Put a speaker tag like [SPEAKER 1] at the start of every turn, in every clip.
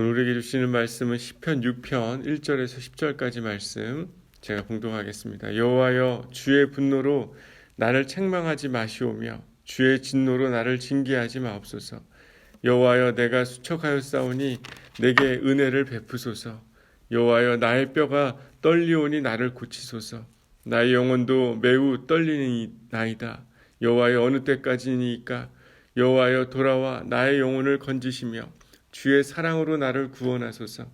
[SPEAKER 1] 오늘 우리에게 주시는 말씀은 시편 6편 1절에서 10절까지 말씀 제가 봉독하겠습니다. 여호와여 주의 분노로 나를 책망하지 마시오며 주의 진노로 나를 징계하지 마옵소서. 여호와여 내가 수척하였사오니 내게 은혜를 베푸소서. 여호와여 나의 뼈가 떨리오니 나를 고치소서. 나의 영혼도 매우 떨리니나이다. 여호와여 어느 때까지니까 여호와여 돌아와 나의 영혼을 건지시며 주의 사랑으로 나를 구원하소서.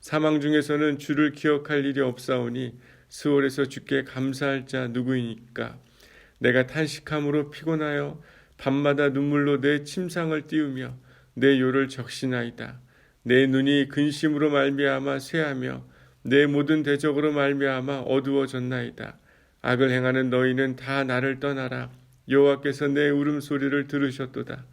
[SPEAKER 1] 사망 중에서는 주를 기억할 일이 없사오니 스월에서 주께 감사할 자 누구이니까 내가 탄식함으로 피곤하여 밤마다 눈물로 내 침상을 띄우며 내 요를 적시나이다. 내 눈이 근심으로 말미암아 쇠하며 내 모든 대적으로 말미암아 어두워졌나이다. 악을 행하는 너희는 다 나를 떠나라. 여호와께서 내 울음소리를 들으셨도다.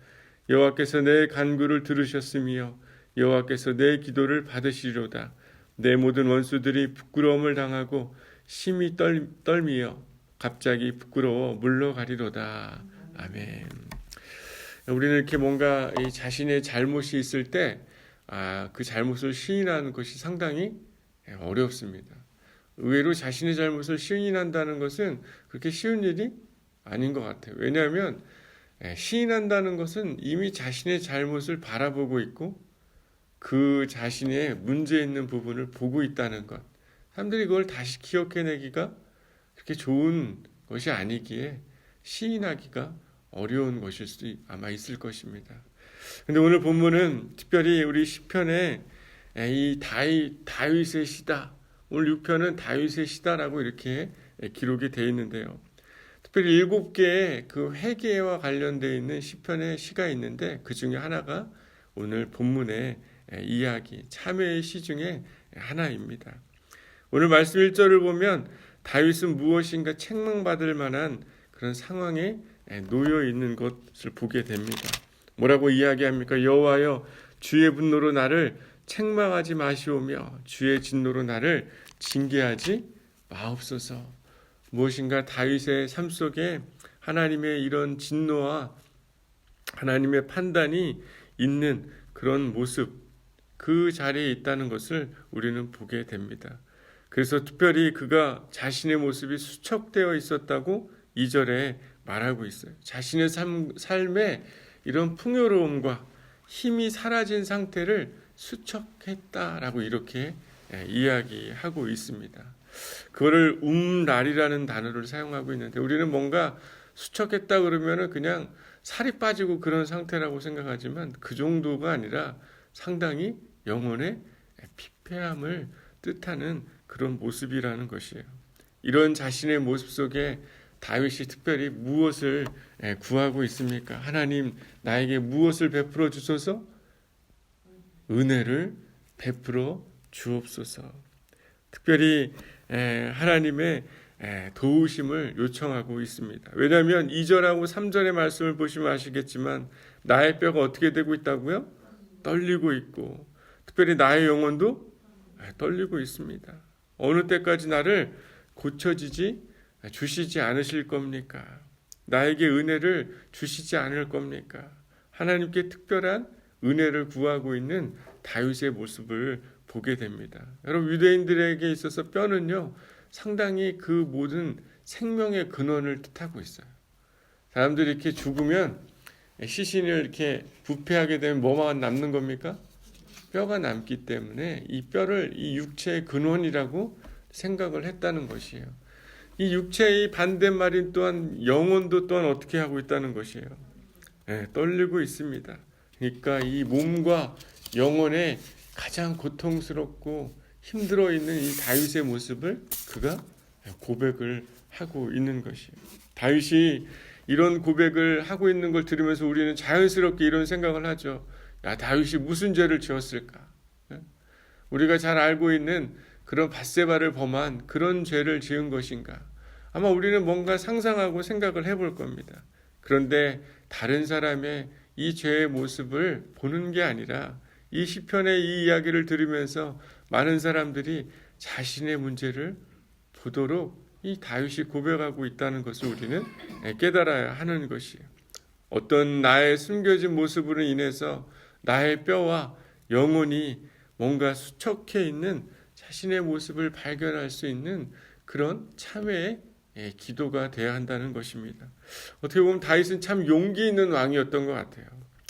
[SPEAKER 1] 여호와께서 내 간구를 들으셨으며 여호와께서 내 기도를 받으시리로다. 내 모든 원수들이 부끄러움을 당하고 심히 떨, 떨미어 갑자기 부끄러워 물러가리로다. 아멘. 우리는 이렇게 뭔가 이 자신의 잘못이 있을 때, 아, 그 잘못을 시인하는 것이 상당히 어렵습니다. 의외로 자신의 잘못을 시인한다는 것은 그렇게 쉬운 일이 아닌 것 같아요. 왜냐하면 예, 시인한다는 것은 이미 자신의 잘못을 바라보고 있고 그 자신의 문제 있는 부분을 보고 있다는 것. 사람들이 그걸 다시 기억해내기가 그렇게 좋은 것이 아니기에 시인하기가 어려운 것일 수도 아마 있을 것입니다. 근데 오늘 본문은 특별히 우리 시편에 이 다윗, 다윗의 시다. 오늘 6편은 다윗의 시다라고 이렇게 기록이 되어 있는데요. 특별히 일곱 개의 그 회개와 관련되어 있는 시편의 시가 있는데 그 중에 하나가 오늘 본문의 이야기 참회의 시 중에 하나입니다. 오늘 말씀 1절을 보면 다윗은 무엇인가 책망받을 만한 그런 상황에 놓여 있는 것을 보게 됩니다. 뭐라고 이야기합니까? 여호와여 주의 분노로 나를 책망하지 마시오며 주의 진노로 나를 징계하지 마옵소서. 무엇인가 다윗의 삶 속에 하나님의 이런 진노와 하나님의 판단이 있는 그런 모습, 그 자리에 있다는 것을 우리는 보게 됩니다. 그래서 특별히 그가 자신의 모습이 수척되어 있었다고 이절에 말하고 있어요. 자신의 삶, 삶에 이런 풍요로움과 힘이 사라진 상태를 수척했다라고 이렇게 이야기하고 있습니다. 그거를 um날이라는 단어를 사용하고 있는데 우리는 뭔가 수척했다 그러면은 그냥 살이 빠지고 그런 상태라고 생각하지만 그 정도가 아니라 상당히 영혼의 피폐함을 뜻하는 그런 모습이라는 것이에요. 이런 자신의 모습 속에 다윗이 특별히 무엇을 구하고 있습니까? 하나님 나에게 무엇을 베풀어 주소서? 은혜를 베풀어 주옵소서. 특별히 하나님의 도우심을 요청하고 있습니다. 왜냐하면 2절하고 3절의 말씀을 보시면 아시겠지만 나의 뼈가 어떻게 되고 있다고요? 떨리고 있고 특별히 나의 영혼도 떨리고 있습니다. 어느 때까지 나를 고쳐지지 주시지 않으실 겁니까? 나에게 은혜를 주시지 않을 겁니까? 하나님께 특별한 은혜를 구하고 있는 다윗의 모습을 보게 됩니다. 여러분 유대인들에게 있어서 뼈는요 상당히 그 모든 생명의 근원을 뜻하고 있어요. 사람들이 이렇게 죽으면 시신을 이렇게 부패하게 되면 뭐만 남는 겁니까? 뼈가 남기 때문에 이 뼈를 이 육체의 근원이라고 생각을 했다는 것이에요. 이 육체의 반대말인 또한 영혼도 또한 어떻게 하고 있다는 것이에요. 네, 떨리고 있습니다. 그러니까 이 몸과 영혼의 가장 고통스럽고 힘들어 있는 이 다윗의 모습을 그가 고백을 하고 있는 것이에요. 다윗이 이런 고백을 하고 있는 걸 들으면서 우리는 자연스럽게 이런 생각을 하죠. 야, 다윗이 무슨 죄를 지었을까? 예? 우리가 잘 알고 있는 그런 바세바를 범한 그런 죄를 지은 것인가? 아마 우리는 뭔가 상상하고 생각을 해볼 겁니다. 그런데 다른 사람의 이 죄의 모습을 보는 게 아니라 이 시편의 이 이야기를 들으면서 많은 사람들이 자신의 문제를 보도록 이 다윗이 고백하고 있다는 것을 우리는 깨달아야 하는 것이에요. 어떤 나의 숨겨진 모습으로 인해서 나의 뼈와 영혼이 뭔가 수척해 있는 자신의 모습을 발견할 수 있는 그런 참회의 예, 기도가 돼야 한다는 것입니다. 어떻게 보면 다윗은 참 용기 있는 왕이었던 것 같아요.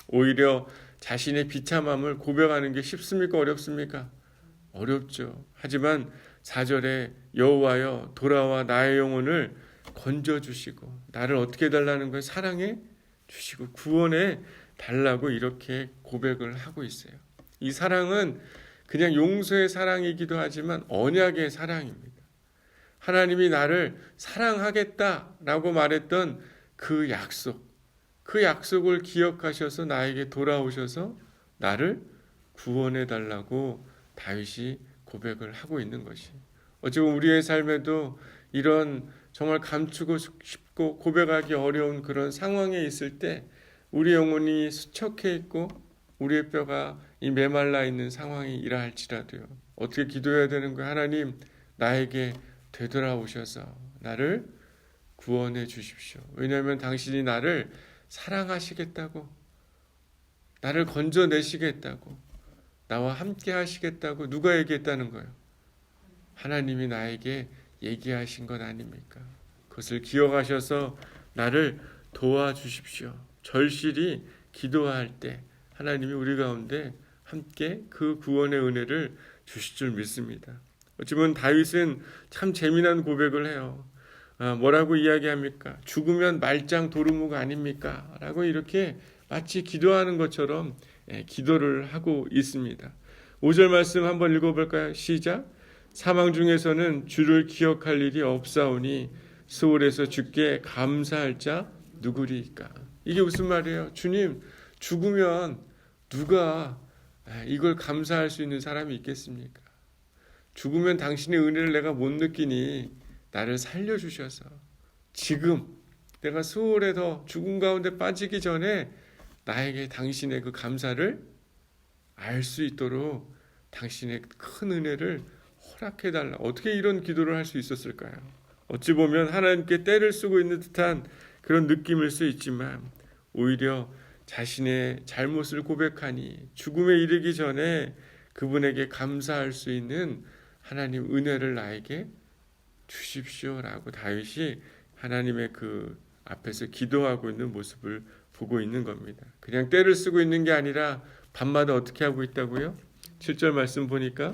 [SPEAKER 1] 오히려 자신의 비참함을 고백하는 게 쉽습니까? 어렵습니까? 어렵죠. 하지만 4절에 여호와여 돌아와 나의 영혼을 건져 주시고 나를 어떻게 달라는 거예요? 사랑해 주시고 구원해 달라고 이렇게 고백을 하고 있어요. 이 사랑은 그냥 용서의 사랑이기도 하지만 언약의 사랑입니다. 하나님이 나를 사랑하겠다라고 말했던 그 약속, 그 약속을 기억하셔서 나에게 돌아오셔서 나를 구원해 달라고 다윗이 고백을 하고 있는 것이. 어찌 보면 우리의 삶에도 이런 정말 감추고 싶고 고백하기 어려운 그런 상황에 있을 때 우리 영혼이 수척해 있고 우리의 뼈가 이 메말라 있는 상황이라 할지라도요. 어떻게 기도해야 되는 거예요? 하나님 나에게 되돌아오셔서 나를 구원해 주십시오. 왜냐하면 당신이 나를 사랑하시겠다고 나를 건져내시겠다고 나와 함께 하시겠다고 누가 얘기했다는 거예요? 하나님이 나에게 얘기하신 것 아닙니까? 그것을 기억하셔서 나를 도와주십시오. 절실히 기도할 때 하나님이 우리 가운데 함께 그 구원의 은혜를 주실 줄 믿습니다. 어찌 보면 다윗은 참 재미난 고백을 해요. 아, 뭐라고 이야기합니까? 죽으면 말짱 도루묵 아닙니까? 라고 이렇게 마치 기도하는 것처럼 예, 기도를 하고 있습니다. 5절 말씀 한번 읽어볼까요? 시작. 사망 중에서는 주를 기억할 일이 없사오니 수월에서 주께 감사할 자 누구리까? 이게 무슨 말이에요? 주님 죽으면 누가 이걸 감사할 수 있는 사람이 있겠습니까? 죽으면 당신의 은혜를 내가 못 느끼니 나를 살려주셔서 지금 내가 수월에서 죽음 가운데 빠지기 전에 나에게 당신의 그 감사를 알 수 있도록 당신의 큰 은혜를 허락해 달라. 어떻게 이런 기도를 할 수 있었을까요? 어찌 보면 하나님께 때를 쓰고 있는 듯한 그런 느낌일 수 있지만 오히려 자신의 잘못을 고백하니 죽음에 이르기 전에 그분에게 감사할 수 있는 하나님 은혜를 나에게 주십시오라고 다윗이 하나님의 그 앞에서 기도하고 있는 모습을 보고 있는 겁니다. 그냥 때를 쓰고 있는 게 아니라 밤마다 어떻게 하고 있다고요? 7절 말씀 보니까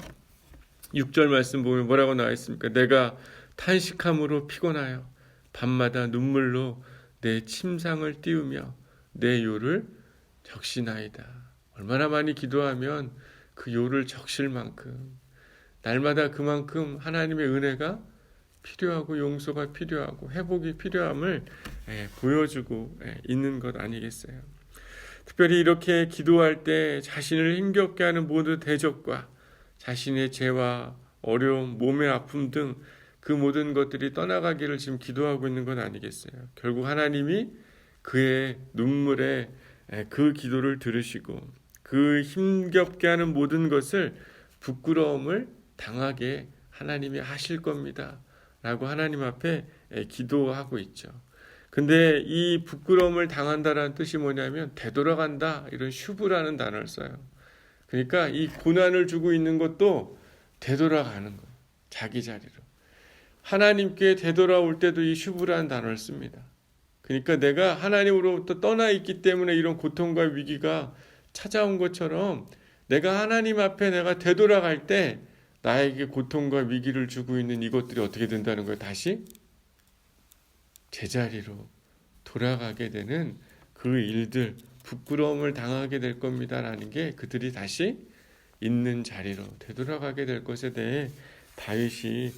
[SPEAKER 1] 6절 말씀 보면 뭐라고 나와 있습니까? 내가 탄식함으로 피곤하여 밤마다 눈물로 내 침상을 띄우며 내 요를 적시나이다. 얼마나 많이 기도하면 그 요를 적실 만큼 날마다 그만큼 하나님의 은혜가 필요하고 용서가 필요하고 회복이 필요함을 예, 보여주고 예, 있는 것 아니겠어요? 특별히 이렇게 기도할 때 자신을 힘겹게 하는 모든 대적과 자신의 죄와 어려움, 몸의 아픔 등 그 모든 것들이 떠나가기를 지금 기도하고 있는 건 아니겠어요? 결국 하나님이 그의 눈물에 예, 그 기도를 들으시고 그 힘겹게 하는 모든 것을 부끄러움을 당하게 하나님이 하실 겁니다. 라고 하나님 앞에 기도하고 있죠. 근데 이 부끄러움을 당한다라는 뜻이 뭐냐면 되돌아간다 이런 슈브라는 단어를 써요. 그러니까 이 고난을 주고 있는 것도 되돌아가는 거예요. 자기 자리로. 하나님께 되돌아올 때도 이 슈브라는 단어를 씁니다. 그러니까 내가 하나님으로부터 떠나 있기 때문에 이런 고통과 위기가 찾아온 것처럼 내가 하나님 앞에 내가 되돌아갈 때 나에게 고통과 위기를 주고 있는 이것들이 어떻게 된다는 거예요? 다시 제자리로 돌아가게 되는 그 일들, 부끄러움을 당하게 될 겁니다라는 게 그들이 다시 있는 자리로 되돌아가게 될 것에 대해 다윗이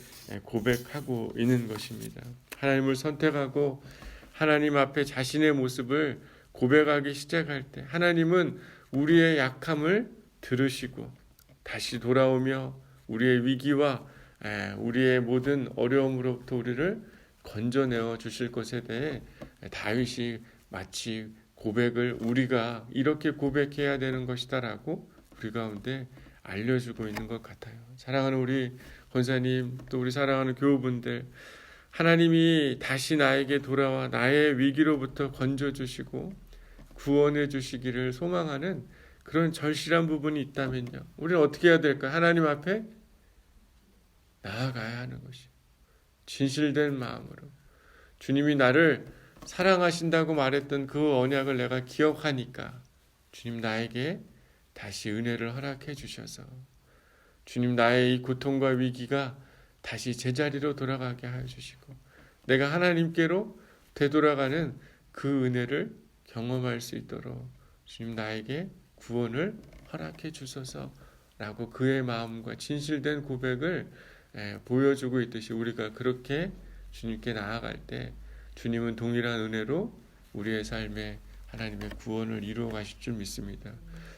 [SPEAKER 1] 고백하고 있는 것입니다. 하나님을 선택하고 하나님 앞에 자신의 모습을 고백하기 시작할 때 하나님은 우리의 약함을 들으시고 다시 돌아오며 우리의 위기와 우리의 모든 어려움으로부터 우리를 건져내어 주실 것에 대해 다윗이 마치 고백을 우리가 이렇게 고백해야 되는 것이다라고 우리 가운데 알려주고 있는 것 같아요. 사랑하는 우리 권사님 또 우리 사랑하는 교우분들 하나님이 다시 나에게 돌아와 나의 위기로부터 건져 주시고 구원해 주시기를 소망하는 그런 절실한 부분이 있다면요. 우리는 어떻게 해야 될까? 하나님 앞에 나아가야 하는 것이 진실된 마음으로 주님이 나를 사랑하신다고 말했던 그 언약을 내가 기억하니까 주님 나에게 다시 은혜를 허락해 주셔서 주님 나의 이 고통과 위기가 다시 제자리로 돌아가게 하여 주시고 내가 하나님께로 되돌아가는 그 은혜를 경험할 수 있도록 주님 나에게 구원을 허락해 주소서라고 그의 마음과 진실된 고백을 예, 보여주고 있듯이 우리가 그렇게 주님께 나아갈 때 주님은 동일한 은혜로 우리의 삶에 하나님의 구원을 이루어 가실 줄 믿습니다.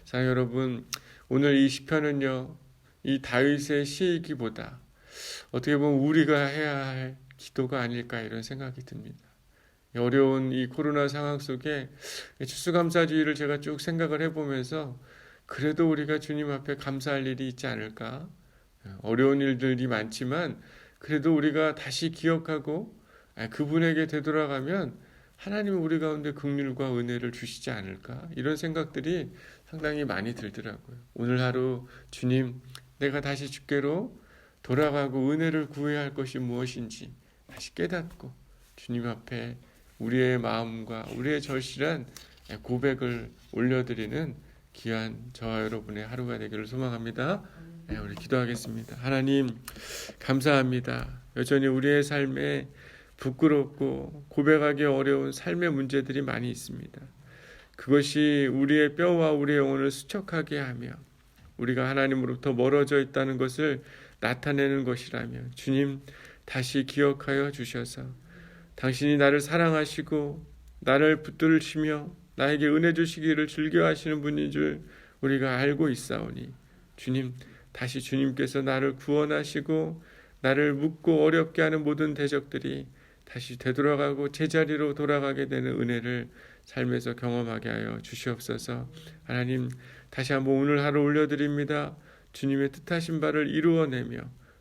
[SPEAKER 1] 자 여러분 오늘 이 시편은요 이 다윗의 시이기보다 어떻게 보면 우리가 해야 할 기도가 아닐까 이런 생각이 듭니다. 이 어려운 이 코로나 상황 속에 추수감사주의를 제가 쭉 생각을 해보면서 그래도 우리가 주님 앞에 감사할 일이 있지 않을까? 어려운 일들이 많지만 그래도 우리가 다시 기억하고 그분에게 되돌아가면 하나님은 우리 가운데 긍휼과 은혜를 주시지 않을까? 이런 생각들이 상당히 많이 들더라고요. 오늘 하루 주님 내가 다시 주께로 돌아가고 은혜를 구해야 할 것이 무엇인지 다시 깨닫고 주님 앞에 우리의 마음과 우리의 절실한 고백을 올려드리는 귀한 저와 여러분의 하루가 되기를 소망합니다. 네, 우리 기도하겠습니다. 하나님 감사합니다. 여전히 우리의 삶에 부끄럽고 고백하기 어려운 삶의 문제들이 많이 있습니다. 그것이 우리의 뼈와 우리의 영혼을 수척하게 하며 우리가 하나님으로부터 멀어져 있다는 것을 나타내는 것이라며 주님 다시 기억하여 주셔서 당신이 나를 사랑하시고 나를 붙들시며 나에게 은혜 주시기를 즐겨하시는 분인 줄 우리가 알고 있사오니 주님 다시 주님께서 나를 구원하시고 나를 묻고 어렵게 하는 모든 대적들이 다시 되돌아가고 제자리로 돌아가게 되는 은혜를 삶에서 경험하게 하여 주시옵소서. 하나님 다시 한번 오늘 하루 올려드립니다. 주님의 뜻하신 바를 이루어내며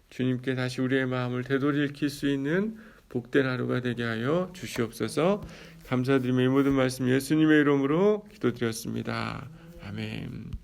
[SPEAKER 1] 주님께 다시 우리의 마음을 되돌이킬 수 있는 복된 하루가 되게 하여 주시옵소서. 감사드리며 이 모든 말씀 예수님의 이름으로 기도드렸습니다. 아멘.